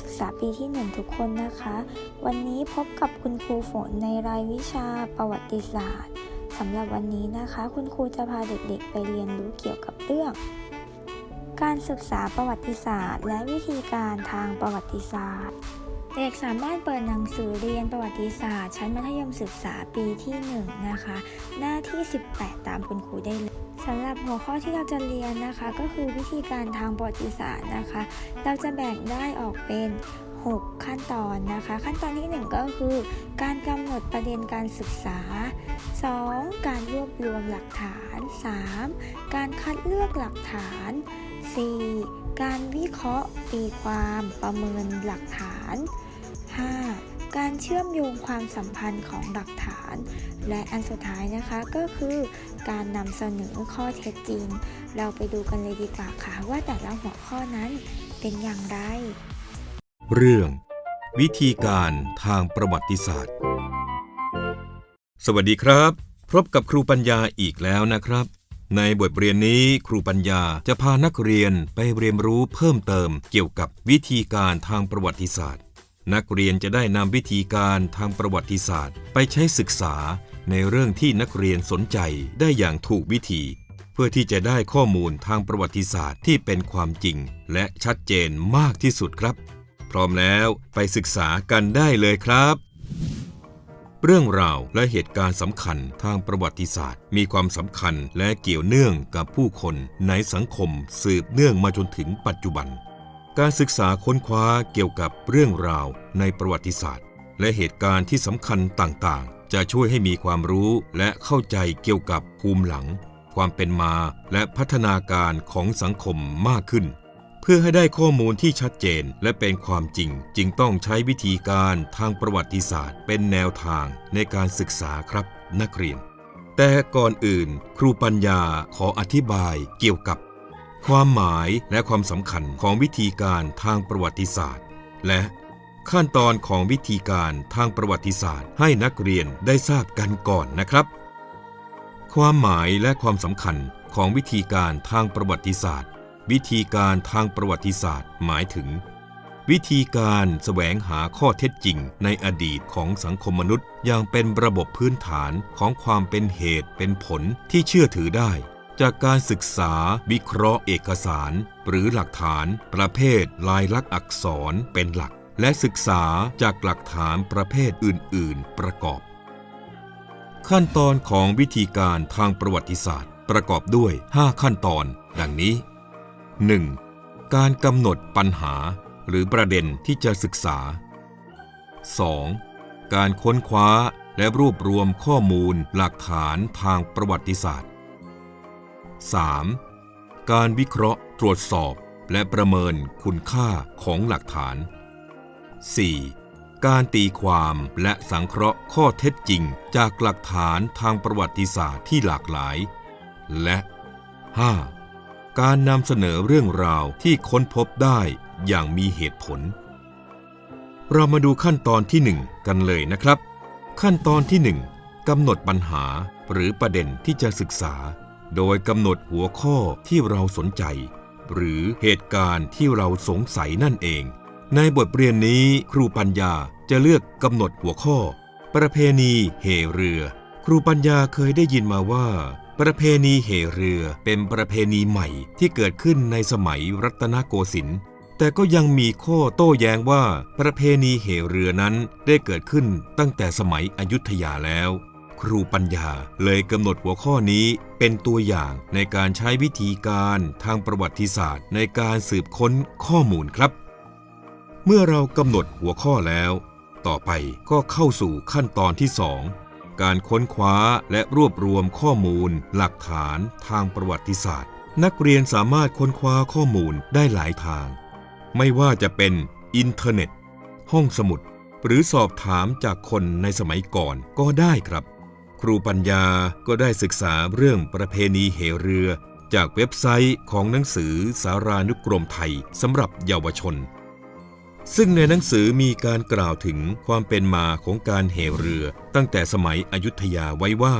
ศึกษาปีที่ 1 ทุกคนนะคะ วันนี้พบกับคุณครูฝนในรายวิชาประวัติศาสตร์สำหรับวันนี้นะคะ คุณครูจะพาเด็กๆ ไปเรียนรู้เกี่ยวกับเรื่อง การศึกษาประวัติศาสตร์ และวิธีการทางประวัติศาสตร์ เด็กสามารถเปิดหนังสือเรียนประวัติศาสตร์ ชั้นมัธยมศึกษาปีที่ 1 นะคะ หน้าที่ 18 ตามคุณครูได้เลย สำหรับหัวข้อที่เราจะเรียนนะคะ ก็คือวิธีการทางประวัติศาสตร์นะคะ เราจะแบ่งได้ออกเป็น 6 ขั้นตอนนะคะ ขั้นตอนที่ 1 ก็คือ การกำหนดประเด็นการศึกษา 2. การรวบรวมหลักฐาน 3. การคัดเลือกหลักฐาน 4. การวิเคราะห์ตีความประเมินหลักฐาน 5. การเชื่อมโยงความสัมพันธ์ของหลักฐาน และอันสุดท้ายนะคะก็คือการนำเสนอข้อเท็จจริง เราไปดูกันเลยดีกว่าค่ะว่าแต่ละหัวข้อนั้นเป็นอย่างไร เรื่อง วิธีการทางประวัติศาสตร์ สวัสดีครับ พบกับครูปัญญาอีกแล้วนะครับ ในบทเรียนนี้ครูปัญญาจะพานักเรียนไปเรียนรู้เพิ่มเติมเกี่ยวกับวิธีการทางประวัติศาสตร์ นักเรียนจะได้นำวิธีการทางประวัติศาสตร์ ไปใช้ศึกษาในเรื่องที่นักเรียนสนใจได้อย่างถูกวิธี เพื่อที่จะได้ข้อมูลทางประวัติศาสตร์ที่เป็นความจริง และชัดเจนมากที่สุดครับ พร้อมแล้วไปศึกษากันได้เลยครับเรื่องราวและเหตุการณ์สำคัญทางประวัติศาสตร์ มีความสำคัญและเกี่ยวเนื่องกับผู้คนในสังคมสืบเนื่องมาจนถึงปัจจุบัน การศึกษาค้นคว้าเกี่ยวกับเรื่องราวในประวัติศาสตร์ และเหตุการณ์ที่สำคัญต่างๆ จะช่วยให้มีความรู้และเข้าใจเกี่ยวกับภูมิหลัง ความเป็นมาและพัฒนาการของสังคมมากขึ้น เพื่อให้ได้ข้อมูลที่ชัดเจนและเป็นความจริง จึงต้องใช้วิธีการทางประวัติศาสตร์ เป็นแนวทางในการศึกษาครับนักเรียน แต่ก่อนอื่น ครูปัญญาขออธิบายเกี่ยวกับ ความหมายและความสำคัญของวิธีการทางประวัติศาสตร์ และขั้นตอนของวิธีการทางประวัติศาสตร์ ให้นักเรียนได้ทราบกันก่อนนะครับ ความหมายและความสำคัญของวิธีการทางประวัติศาสตร์ วิธีการทางประวัติศาสตร์ หมายถึง วิธีการแสวงหาข้อเท็จจริงในอดีตของสังคมมนุษย์อย่างเป็นระบบพื้นฐานของความเป็นเหตุเป็นผลที่เชื่อถือได้ จากการศึกษาวิเคราะห์เอกสาร หรือหลักฐาน ประเภทลายลักษณ์อักษรเป็นหลัก และศึกษาจากหลักฐานประเภทอื่น ๆ ประกอบ ขั้นตอนของวิธีการทางประวัติศาสตร์ ประกอบด้วย 5 ขั้นตอน ดังนี้ 1. การกำหนดปัญหา หรือประเด็นที่จะศึกษา 2. การค้นคว้าและรวบรวมข้อมูลหลักฐานทางประวัติศาสตร์ 3. การวิเคราะห์ตรวจสอบและประเมินคุณค่าของหลักฐาน 4. การตีความและสังเคราะห์ข้อเท็จจริงจากหลักฐานทางประวัติศาสตร์ที่หลากหลาย และ 5. การนำเสนอเรื่องราวที่ค้นพบได้อย่างมีเหตุผล เรามาดูขั้นตอนที่ 1 กันเลยนะครับ ขั้นตอนที่ 1กำหนดปัญหาหรือประเด็นที่จะศึกษา โดยกำหนดหัวข้อที่เราสนใจ หรือเหตุการณ์ที่เราสงสัยนั่นเอง ในบทเรียนนี้ครูปัญญาจะเลือกกำหนดหัวข้อ ประเพณีเหเรือ ครูปัญญาเคยได้ยินมาว่า ประเพณีเหเรือเป็นประเพณีใหม่ที่เกิดขึ้นในสมัยรัตนโกสินทร์แต่ก็ยังมีข้อโต้แย้งว่าประเพณีเหเรือนั้นได้เกิดขึ้นตั้งแต่สมัยอยุธยาแล้ว ครูปัญญา เลยกำหนดหัวข้อนี้เป็นตัวอย่างในการใช้วิธีการทางประวัติศาสตร์ ในการสืบค้นข้อมูลครับ เมื่อเรากำหนดหัวข้อแล้ว ต่อไปก็เข้าสู่ขั้นตอนที่สองการค้นคว้าและรวบรวมข้อมูล หลักฐานทางประวัติศาสตร์ นักเรียนสามารถค้นคว้าข้อมูลได้หลายทาง ไม่ว่าจะเป็นอินเทอร์เน็ต ห้องสมุด หรือสอบถามจากคนในสมัยก่อนก็ได้ครับ ครูปัญญาก็ได้ศึกษาเรื่องประเพณีเหเรือ จากเว็บไซต์ของหนังสือสารานุกรมไทยสำหรับเยาวชน ซึ่งในหนังสือมีการกล่าวถึงความเป็นมาของการเหเรือ ตั้งแต่สมัยอยุธยาไว้ว่า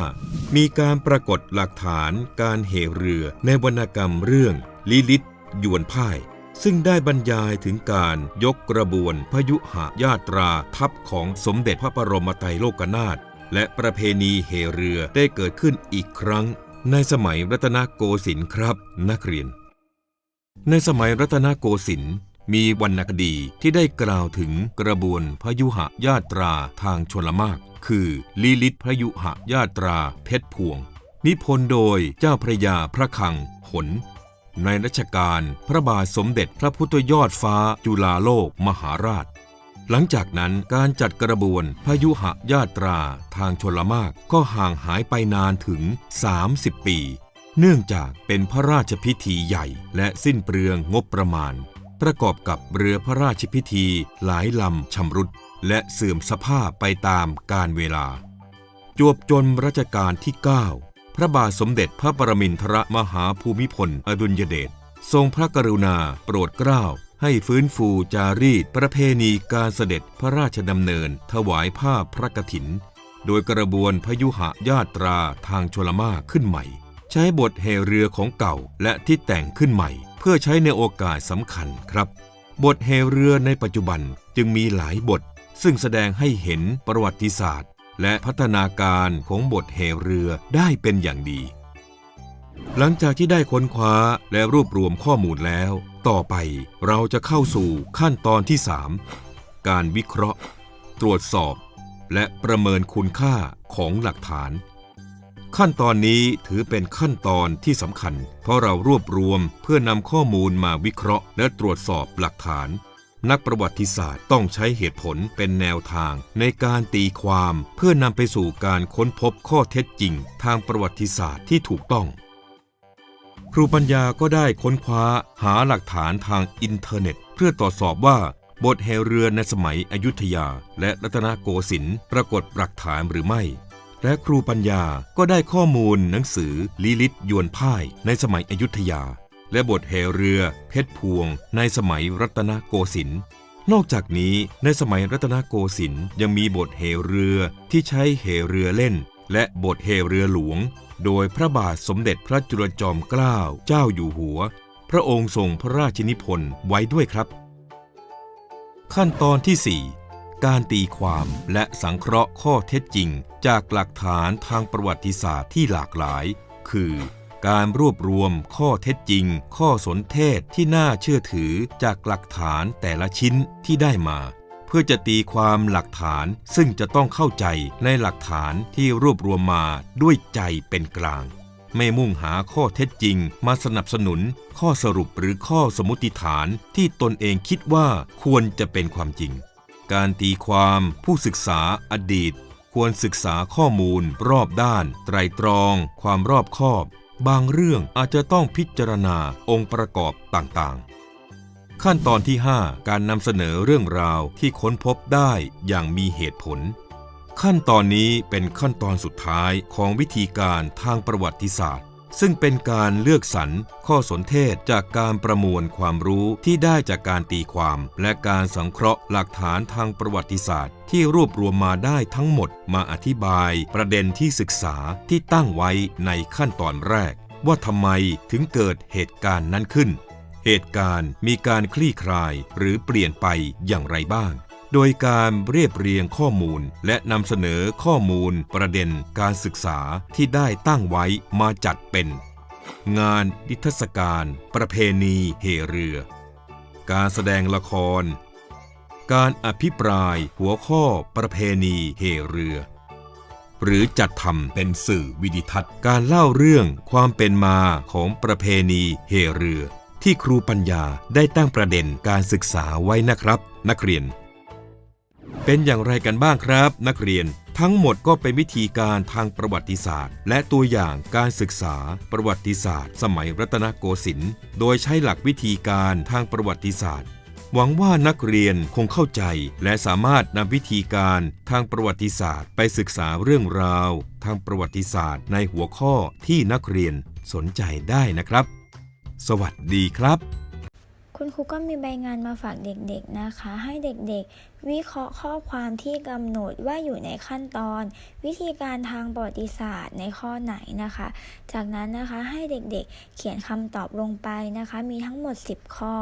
มีการปรากฏหลักฐานการเหเรือในวรรณกรรมเรื่องลิลิตยวนพ่ายซึ่งได้บรรยายถึงการยกกระบวนพยุหญาตราทัพของสมเด็จพระบรมไตรโลกนาถ และประเพณีเหเรือได้เกิดขึ้นอีกครั้ง ในสมัยรัตนโกสินทร์ครับ นักเรียน ในสมัยรัตนโกสินทร์มีวรรณคดีที่ได้กล่าวถึงกระบวนพยุหญาตราทางชนละมาก คือลีลิตพยุหญาตราเพชรพวง นิพนธ์โดยเจ้าพระยาพระคังหนในรัชกาลพระบาทสมเด็จพระพุทธยอดฟ้าจุฬาโลกมหาราช หลังจากนั้นการจัดกระบวนพยุหญาตราทางชนละมากก็ห่างหายไปนานถึง 30 ปี เนื่องจากเป็นพระราชพิธีใหญ่และสิ้นเปลืองงบประมาณ ประกอบกับเรือพระราชพิธีหลายลำชำรุด และเสื่อมสภาพไปตามกาลเวลา จวบจนรัชกาลที่ 9 พระบาทสมเด็จพระปรมินทรมหาภูมิพล อดุลยเดชทรงพระกรุณาโปรดเกล้า ให้ฟื้นฟูจารีตประเพณีการเสด็จพระราชดำเนิน ถวายผ้าพระกฐิน โดยกระบวนพยุหญาตราทางชลมาขึ้นใหม่ ใช้บทแห่เรือของเก่าและที่แต่งขึ้นใหม่ เพื่อใช้ในโอกาสสำคัญครับ บทแห่เรือในปัจจุบันจึงมีหลายบท ซึ่งแสดงให้เห็นประวัติศาสตร์ และพัฒนาการของบทแห่เรือได้เป็นอย่างดี หลังจากที่ได้ค้นคว้าและรวบรวมข้อมูลแล้ว ต่อไปเราจะเข้าสู่ขั้นตอนที่ 3 การวิเคราะห์ ตรวจสอบ และประเมินคุณค่าของหลักฐาน ขั้นตอนนี้ถือเป็นขั้นตอนที่สำคัญ เพราะเรารวบรวมเพื่อนำข้อมูลมาวิเคราะห์ และตรวจสอบหลักฐาน นักประวัติศาสตร์ต้องใช้เหตุผลเป็นแนวทาง ในการตีความเพื่อนำไปสู่การค้นพบข้อเท็จจริง ทางประวัติศาสตร์ที่ถูกต้อง รูปัญญาก็ได้ค้นคว้าหาหลักฐานทางอินเทอร์เน็ต เพื่อตรวจสอบว่าบทแห่เรือในสมัยอยุธยา และรัตนโกสินทร์ปรากฏหลักฐานหรือไม่ และครูปัญญาก็ได้ข้อมูลหนังสือลีลิตยวนพ่ายในสมัยอยุธยา และบทแห่เรือ เพชรพวง ในสมัยรัตนโกสินทร์นอกจากนี้ในสมัยรัตนโกสินทร์ยังมีบทแห่เรือที่ใช้แห่เรือเล่น และบทแห่เรือหลวง โดยพระบาทสมเด็จพระจุลจอมเกล้าเจ้าอยู่หัว พระองค์ทรงพระราชนิพนธ์ไว้ด้วยครับ ขั้นตอนที่ 4 การตีความและสังเคราะห์ข้อเท็จจริง จากหลักฐานทางประวัติศาสตร์ที่หลากหลาย คือการรวบรวมข้อเท็จจริง ข้อสนเทศที่น่าเชื่อถือจากหลักฐานแต่ละชิ้นที่ได้มา เพื่อจะตีความหลักฐานซึ่งจะต้องเข้าใจในหลักฐานที่รวบรวมมาด้วยใจเป็นกลาง ไม่มุ่งหาข้อเท็จจริง มาสนับสนุน ข้อสรุปหรือข้อสมมติฐานที่ตนเองคิดว่าควรจะเป็นความจริง การตีความผู้ศึกษาอดีต ควรศึกษาข้อมูล รอบด้าน ไตรตรอง ความรอบคอบบางเรื่องอาจจะต้องพิจารณาองค์ประกอบต่างๆ ขั้นตอนที่ 5 การนำเสนอเรื่องราวที่ค้นพบได้อย่างมีเหตุผล ขั้นตอนนี้เป็นขั้นตอนสุดท้ายของวิธีการทางประวัติศาสตร์ ซึ่งเป็นการเลือกสรรข้อสนเทศจากการประมวลความรู้ที่ได้จากการตีความ และการสังเคราะห์หลักฐานทางประวัติศาสตร์ ที่รวบรวมมาได้ทั้งหมดมาอธิบายประเด็นที่ศึกษาที่ตั้งไว้ในขั้นตอนแรก ว่าทำไมถึงเกิดเหตุการณ์นั้นขึ้น เหตุการณ์มีการคลี่คลายหรือเปลี่ยนไปอย่างไรบ้าง โดยการเรียบเรียงข้อมูลและนำเสนอข้อมูลประเด็นการศึกษาที่ได้ตั้งไว้มาจัดเป็น งานนิทรรศการ ประเพณีเหเรือ การแสดงละคร การอภิปรายหัวข้อประเพณีเหเรือหรือจัดทำเป็นสื่อวิดิทัศน์การเล่าเรื่องความเป็นมาของประเพณีเหเรือ ที่ครูปัญญาได้ตั้งประเด็นการศึกษาไว้นะครับ นักเรียน เป็นอย่างไรกันบ้างครับ นักเรียนทั้งหมดก็เป็นวิธีการทางประวัติศาสตร์ และตัวอย่างการศึกษาประวัติศาสตร์ สมัยรัตนโกสินทร์โดยใช้หลักวิธีการทางประวัติศาสตร์ หวังว่านักเรียนคงเข้าใจ และสามารถนำวิธีการทางประวัติศาสตร์ ไปศึกษาเรื่องราว ทางประวัติศาสตร์ ในหัวข้อที่นักเรียนสนใจได้นะครับ สวัสดีครับ คุณครูก็มีใบงานมาฝากเด็กๆนะคะ ให้เด็กๆ วิเคราะห์ข้อความที่กำหนดว่าอยู่ในขั้นตอน วิธีการทางประวัติศาสตร์ในข้อไหนนะคะ จากนั้นนะคะให้เด็กๆ เขียนคำตอบลงไปนะคะ มีทั้งหมด 10 ข้อ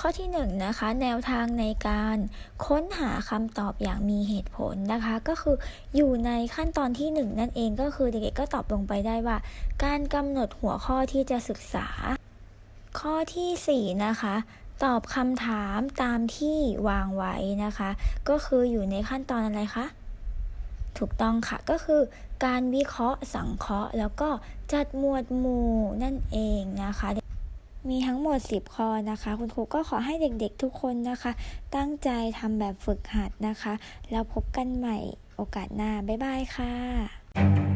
ข้อที่1นงนะคะแนวทางในการค้นหาคำตอบอย่างมีเหตุผลนะคะ ก็คืออยู่ในขั้นตอนที่ 1 นั่นเองก็คือเด็กๆก็ตอบลงไปได้ว่า การกำหนดหัวข้อที่จะศึกษา ข้อทีสี่ 4 นะคะ ตอบคำถามตามที่วางไว้นะคะ ก็คืออยู่ในขั้นตอนอะไรคะถูกต้องค่ะก็คือการวิเคราะห์สังเคราะห์แล้วก็จัดหมวดหมู่นั่นเองนะคะ มีทั้งหมด 10 ข้อนะคะ คุณครูก็ขอให้เด็กๆทุกคนนะคะ ตั้งใจทำแบบฝึกหัดนะคะ แล้วพบกันใหม่โอกาสหน้า บ๊ายบายค่ะ